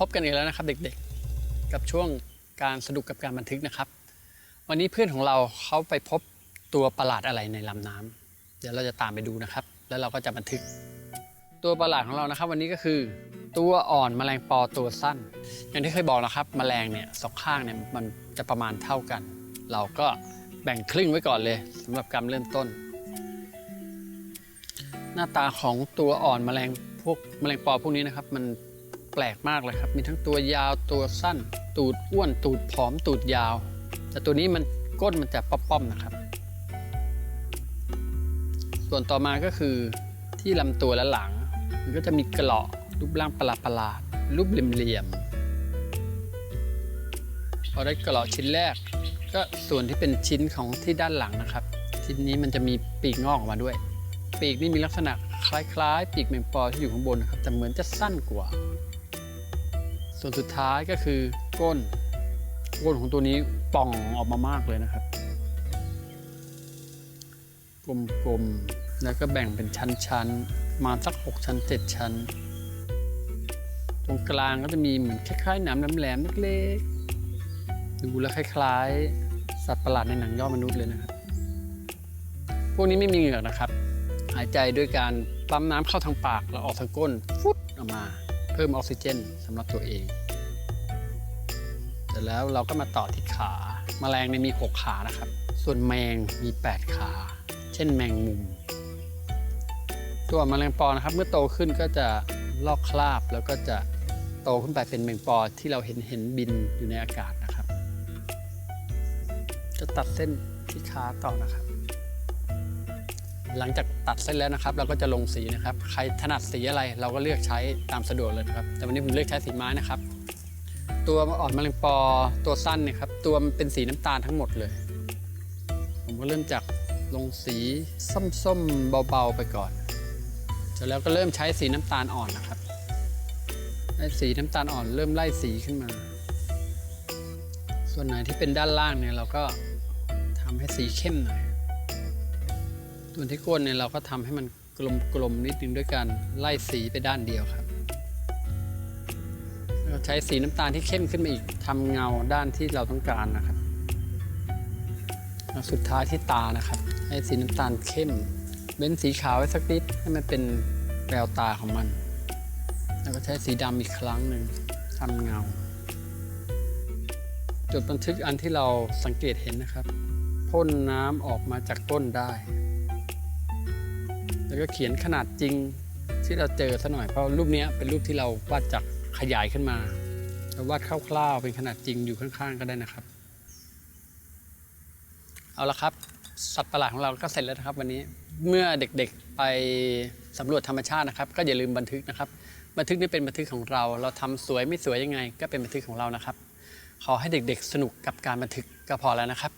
พบกันอีกแล้วนะครับเด็กๆ กับช่วงการสนุกกับการบันทึกนะครับ วันนี้เพื่อนของเราเขาไปพบตัวประหลาดอะไรในลำน้ำเดี๋ยวเราจะตามไปดูนะครับ แล้วเราก็จะบันทึก ตัวประหลาดของเรานะครับ วันนี้ก็คือ ตัวอ่อนแมลงปอตัวสั้น อย่างที่เคยบอกนะครับแมลงเนี่ยสองข้างเนี่ยมันจะประมาณเท่ากัน เราก็แบ่งครึ่งไว้ก่อนเลยสำหรับการเริ่มต้น หน้าตาของตัวอ่อนแมลงพวกแมลงปอพวกนี้นะครับ มัน ลกมากเลยครับ มีทั้งตัวยาวตัวสั้น ตูดอ้วน ตูดผอม ตูดยาว แต่ตัวนี้มันก้นมันจะป้อมๆนะครับ ส่วนต่อมาก็คือที่ลำตัวและหลัง มันก็จะมีเกราะรูปร่างประหลาดๆรูปเหลี่ยมๆพอได้เกราะชิ้นแรก ก็ส่วนที่เป็นชิ้นของที่ด้านหลังนะครับ ชิ้นนี้มันจะมีปีกงอกออกมาด้วย ปีกนี่มีลักษณะคล้ายๆ ปีกแมงปอที่อยู่ข้างบนนะครับ แต่เหมือนจะสั้นกว่า ส่วนสุดท้ายก็คือก้น ก้นของตัวนี้ป่องออกมามากเลยนะครับ กลมๆ แล้วก็แบ่งเป็นชั้นๆ มาสัก 6 ชั้น 7 ชั้น ตรงกลางก็จะมีเหมือนคล้ายๆหนามแหลมๆเล็กๆ ดูแล้วคล้ายๆ สัตว์ประหลาดในหนังยอดมนุษย์เลยนะครับ พวกนี้ไม่มีเหงือกนะครับ หายใจด้วยการปั๊มน้ำเข้าทางปากแล้วออกทางก้นฟุดออกมา เพิ่มออกซิเจนสำหรับตัวเองเสร็จแล้วเราก็มาต่อที่ขาแมลงเนี่ยมี 6 ขานะครับ ส่วนแมงมี 8 ขา เช่นแมงมุม ตัวแมลงปอนะครับ เมื่อโตขึ้นก็จะลอกคราบแล้วก็จะโตขึ้นไปเป็นแมงปอที่เราเห็นเห็นบินอยู่ในอากาศนะครับ จะตัดเส้นที่ขาต่อนะครับ หลังจากตัดเส้นแล้วนะครับ เราก็จะลงสีนะครับ ใครถนัดสีอะไรเราก็เลือกใช้ตามสะดวกเลยนะครับ แต่วันนี้ผมเลือกใช้สีไม้นะครับ ตัวอ่อนแมลงปอตัวสั้นเนี่ยครับตัวมันเป็นสีน้ำตาลทั้งหมดเลย ผมก็เริ่มจากลงสีส้มๆเบาๆไปก่อนเสร็จแล้วก็เริ่มใช้สีน้ำตาลอ่อนนะครับให้สีน้ำตาลอ่อนเริ่มไล่สีขึ้นมา ส่วนไหนที่เป็นด้านล่างเนี่ยเราก็ทำให้สีเข้มหน่อย ส่วนที่ก้นเนี่ยเราก็ทำให้มันกลมๆนิดนึงด้วยการไล่สีไปด้านเดียวครับแล้วก็ใช้สีน้ำตาลที่เข้มขึ้นมาอีกทำเงาด้านที่เราต้องการนะครับสุดท้ายที่ตานะครับ ให้สีน้ำตาลเข้มเบ้นสีขาวไว้สักนิดให้มันเป็นแววตาของมัน แล้วก็ใช้สีดำอีกครั้งหนึ่งทำเงาจุดบันทึกอันที่เราสังเกตเห็นนะครับพ่นน้ำออกมาจากต้นได้ แล้วก็เขียนขนาดจริงที่เราเจอซะหน่อยเพราะรูปนี้เป็นรูปที่เราวาดจากขยายขึ้นมาเราวาดคร่าวๆเป็นขนาดจริงอยู่ข้างๆก็ได้นะครับ เอาละครับ สัตว์ประหลาดของเราก็เสร็จแล้วนะครับ วันนี้เมื่อเด็กๆไปสำรวจธรรมชาตินะครับ ก็อย่าลืมบันทึกนะครับ บันทึกนี่เป็นบันทึกของเรา เราทำสวยไม่สวยยังไง ก็เป็นบันทึกของเรานะครับ ขอให้เด็กๆ สนุกกับการบันทึกก็พอแล้วนะครับ